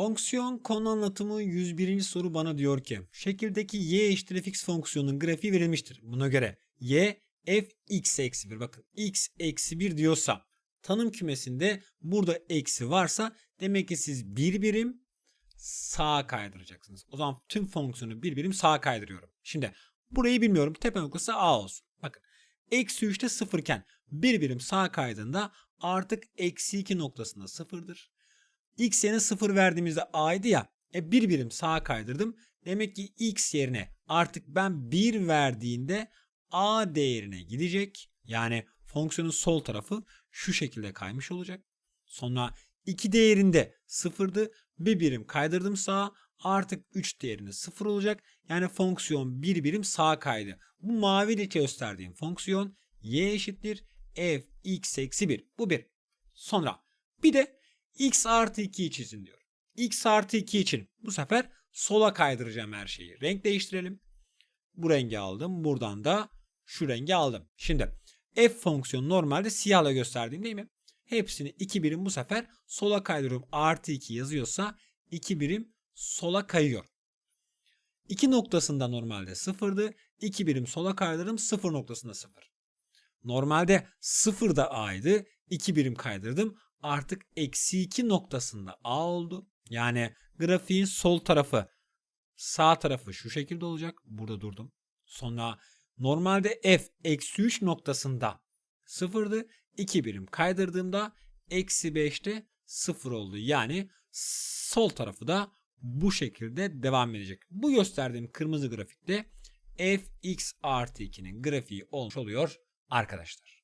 Fonksiyon konu anlatımı 101. soru bana diyor ki şekildeki y eşittir fx fonksiyonunun grafiği verilmiştir. Buna göre y f x eksi 1 bakın x eksi 1 diyorsa tanım kümesinde burada eksi varsa demek ki siz bir birim sağa kaydıracaksınız. O zaman tüm fonksiyonu bir birim sağa kaydırıyorum. Şimdi burayı bilmiyorum. Tepe noktası a olsun. Bakın eksi 3'te sıfırken bir birim sağa kaydığında artık eksi 2 noktasında sıfırdır. X yerine 0 verdiğimizde a'ydı ya. E bir birim sağa kaydırdım. Demek ki x yerine artık ben 1 verdiğinde a değerine gidecek. Yani fonksiyonun sol tarafı şu şekilde kaymış olacak. Sonra 2 değerinde 0'dı. Bir birim kaydırdım sağa. Artık 3 değerinde 0 olacak. Yani fonksiyon bir birim sağa kaydı. Bu mavi ile gösterdiğim fonksiyon y eşittir f x eksi 1. Bu bir. Sonra bir de x artı 2'yi çizin diyor. x artı 2 için bu sefer sola kaydıracağım her şeyi. Renk değiştirelim. Bu rengi aldım. Buradan da şu rengi aldım. Şimdi f fonksiyonu normalde siyahla gösterdiğim değil mi? Hepsini 2 birim bu sefer sola kaydırıyorum. Artı 2 yazıyorsa 2 birim sola kayıyor. 2 noktasında normalde 0'dı. 2 birim sola kaydırdım 0 noktasında 0. Normalde 0'da a'ydı. 2 birim kaydırdım. Artık eksi 2 noktasında a oldu. Yani grafiğin sol tarafı sağ tarafı şu şekilde olacak. Burada durdum. Sonra normalde f eksi 3 noktasında 0'dı. 2 birim kaydırdığımda eksi 5'te 0 oldu. Yani sol tarafı da bu şekilde devam edecek. Bu gösterdiğim kırmızı grafikte fx artı 2'nin grafiği olmuş oluyor arkadaşlar.